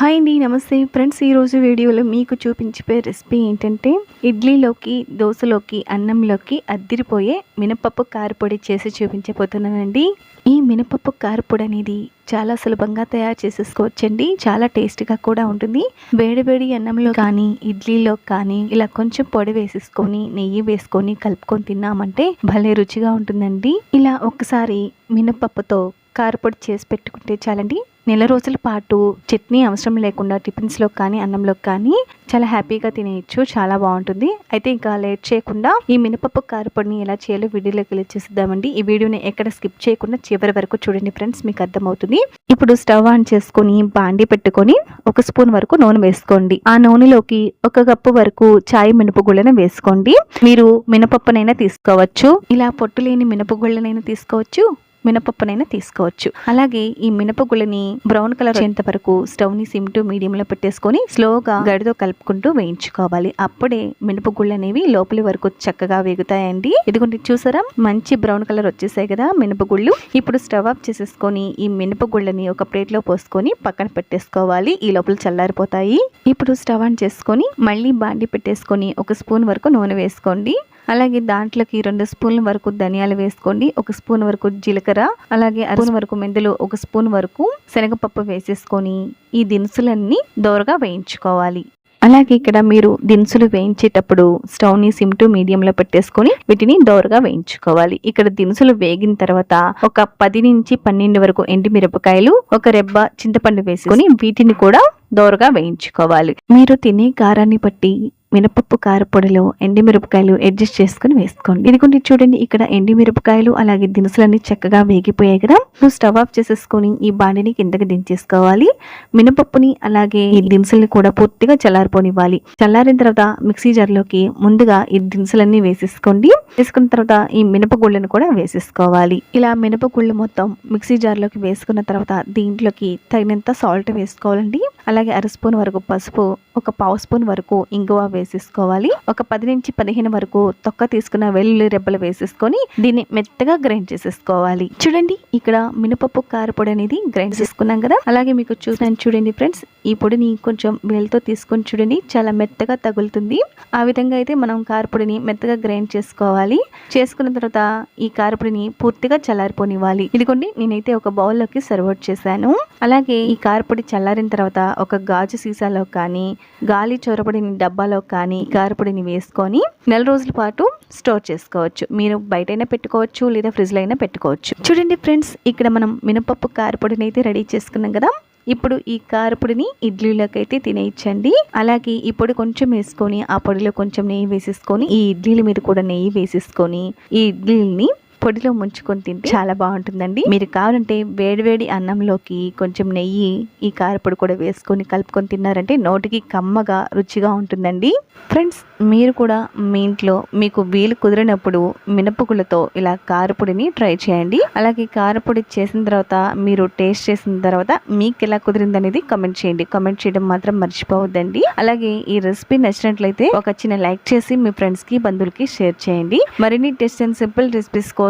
Hi అండి నమస్తే. Friends ఈరోజు వీడియోలో మీకు చూపించిపోయే రెసిపీ ఏంటంటే ఇడ్లీలోకి దోశలోకి అన్నంలోకి అద్దిరిపోయే మినపప్పు కారపొడి చేసి చూపించబోతున్నానండి. ఈ మినపప్పు కారపొడి అనేది చాలా సులభంగా తయారు చేసేసుకోవచ్చండి. చాలా టేస్ట్గా కూడా ఉంటుంది. వేడివేడి అన్నంలో కానీ ఇడ్లీలో కానీ ఇలా కొంచెం పొడి వేసేసుకొని నెయ్యి వేసుకొని కలుపుకొని తిన్నామంటే భలే రుచిగా ఉంటుందండి. ఇలా ఒకసారి మినపప్పుతో కారపొడి చేసి పెట్టుకుంటే చాలండి. నెల రోజుల పాటు చట్నీ అవసరం లేకుండా టిఫిన్స్లో కానీ అన్నంలో కానీ చాలా హ్యాపీగా తినేయచ్చు. చాలా బాగుంటుంది. అయితే ఇంకా లేట్ చేయకుండా ఈ మినపప్పు కారపొడిని ఎలా చేయాలో వీడియోలోకి వెళ్ళి చేసిద్దామండి ఈ వీడియోని ఎక్కడ స్కిప్ చేయకుండా చివరి వరకు చూడండి ఫ్రెండ్స్ మీకు అర్థమవుతుంది. ఇప్పుడు స్టవ్ ఆన్ చేసుకొని బాండి పెట్టుకొని ఒక స్పూన్ వరకు నూనె వేసుకోండి. ఆ నూనెలోకి ఒక కప్పు వరకు చాయ్ మినపగుళ్ళను వేసుకోండి. మీరు మినపప్పునైనా తీసుకోవచ్చు. ఇలా పొట్టు లేని మినపగుళ్ళనైనా తీసుకోవచ్చు. మినపప్పునైనా తీసుకోవచ్చు. అలాగే ఈ మినపగుళ్ళని బ్రౌన్ కలర్ వచ్చేంత వరకు స్టవ్ని సిమ్ టు మీడియం లో పెట్టేసుకొని స్లోగా గడితో కలుపుకుంటూ వేయించుకోవాలి. అప్పుడే మినపగుళ్ళు అనేవి లోపలి వరకు చక్కగా వేగుతాయండి. ఇదిగోండి చూసారా? మంచి బ్రౌన్ కలర్ వచ్చేసాయి కదా మినపగుళ్ళు. ఇప్పుడు స్టవ్ ఆఫ్ చేసేసుకొని ఈ మినపగుళ్ళని ఒక ప్లేట్లో పోసుకొని పక్కన పెట్టేసుకోవాలి. ఈ లోపల చల్లారిపోతాయి. ఇప్పుడు స్టవ్ ఆన్ చేసుకొని మళ్ళీ బాండి పెట్టేసుకొని ఒక స్పూన్ వరకు నూనె వేసుకోండి. అలాగే దాంట్లోకి రెండు స్పూన్ల వరకు ధనియాలు వేసుకోండి. ఒక స్పూన్ వరకు జీలకర్ర అలాగే అర స్పూన్ వరకు మెంతులు ఒక స్పూన్ వరకు శనగపప్పు వేసేసుకొని ఈ దినుసులన్నీ దోరగా వేయించుకోవాలి. అలాగే ఇక్కడ మీరు దినుసులు వేయించేటప్పుడు స్టవ్ని సిమ్ టు మీడియంలో పెట్టేసుకొని వీటిని దోరగా వేయించుకోవాలి. ఇక్కడ దినుసులు వేగిన తర్వాత ఒక పది నుంచి పన్నెండు వరకు ఎండి మిరపకాయలు ఒక రెబ్బ చింతపండు వేసుకొని వీటిని కూడా దోరగా వేయించుకోవాలి. మీరు తినే కారాన్ని బట్టి మినపప్పు కారపొడిలో ఎండి మిరపకాయలు అడ్జస్ట్ చేసుకుని వేసుకోండి. ఇదిగోండి చూడండి ఇక్కడ ఎండి మిరపకాయలు అలాగే దినుసులన్నీ చక్కగా వేగిపోయాయి కదా. నువ్వు స్టవ్ ఆఫ్ చేసేసుకొని ఈ బాండిని కిందకి దించేసుకోవాలి. మినపప్పుని అలాగే ఈ దినుసుల్ని కూడా పూర్తిగా చల్లారిపోనివ్వాలి. చల్లారిన తర్వాత మిక్సీ జార్లోకి ముందుగా ఈ దినుసులన్నీ వేసేసుకోండి. వేసుకున్న తర్వాత ఈ మినపగుళ్ళను కూడా వేసేసుకోవాలి. ఇలా మినపగుళ్ళు మొత్తం మిక్సీ జార్లోకి వేసుకున్న తర్వాత దీంట్లోకి తగినంత సాల్ట్ వేసుకోవాలండి. అలాగే అర స్పూన్ వరకు పసుపు ఒక పావు స్పూన్ వరకు ఇంగువ వేసేసుకోవాలి. ఒక పది నుంచి పదిహేను వరకు తొక్క తీసుకున్న వెల్లుల్లి రెబ్బలు వేసేసుకొని దీన్ని మెత్తగా గ్రైండ్ చేసేసుకోవాలి. చూడండి ఇక్కడ మినపప్పు కారపొడి అనేది గ్రైండ్ చేసుకున్నాం కదా? అలాగే మీకు చూసాను చూడండి ఫ్రెండ్స్ ఈ పొడిని కొంచెం వేలతో తీసుకొని చూడండి చాలా మెత్తగా తగులుతుంది. ఆ విధంగా అయితే మనం కారపొడిని మెత్తగా గ్రైండ్ చేసుకోవాలి. చేసుకున్న తర్వాత ఈ కారపొడిని పూర్తిగా చల్లారిపోనివ్వాలి. ఇదిగోండి నేనైతే ఒక బౌల్లోకి సర్వ్ చేశాను. అలాగే ఈ కారపొడి చల్లారిన తర్వాత ఒక గాజు సీసాలో కానీ గాలి చొరబడిన డబ్బాలో కానీ కారపొడిని వేసుకొని నెల రోజుల పాటు స్టోర్ చేసుకోవచ్చు. మీరు బయటైనా పెట్టుకోవచ్చు లేదా ఫ్రిడ్జ్లో అయినా పెట్టుకోవచ్చు. చూడండి ఫ్రెండ్స్ ఇక్కడ మనం మినపప్పు కారపొడిని అయితే రెడీ చేసుకున్నాం కదా. ఇప్పుడు ఈ కారపొడిని ఇడ్లీలోకి అయితే తినేయచ్చండి. అలాగే ఈ పొడి కొంచెం వేసుకొని ఆ పొడిలో కొంచెం నెయ్యి వేసేసుకొని ఈ ఇడ్లీల మీద కూడా నెయ్యి వేసేసుకొని ఈ ఇడ్లీని పొడిలో ముంచుకొని తింటే చాలా బాగుంటుందండి. మీరు కావాలంటే వేడివేడి అన్నంలోకి కొంచెం నెయ్యి ఈ కారపొడి కూడా వేసుకొని కలుపుకొని తిన్నారంటే నోటికి కమ్మగా రుచిగా ఉంటుందండి. ఫ్రెండ్స్ మీరు కూడా మీ ఇంట్లో మీకు వీలు కుదిరినప్పుడు మినపగుళ్ళతో ఇలా కారపొడిని ట్రై చేయండి. అలాగే కారపొడి చేసిన తర్వాత మీరు టేస్ట్ చేసిన తర్వాత మీకు ఎలా కుదిరింది అనేది కమెంట్ చేయండి. కమెంట్ చేయడం మాత్రం మర్చిపోవద్దండి. అలాగే ఈ రెసిపీ నచ్చినట్లయితే ఒక చిన్న లైక్ చేసి మీ ఫ్రెండ్స్కి బంధువులకి షేర్ చేయండి. మరిన్ని టెస్ట్ అండ్ సింపుల్ రెసిపీస్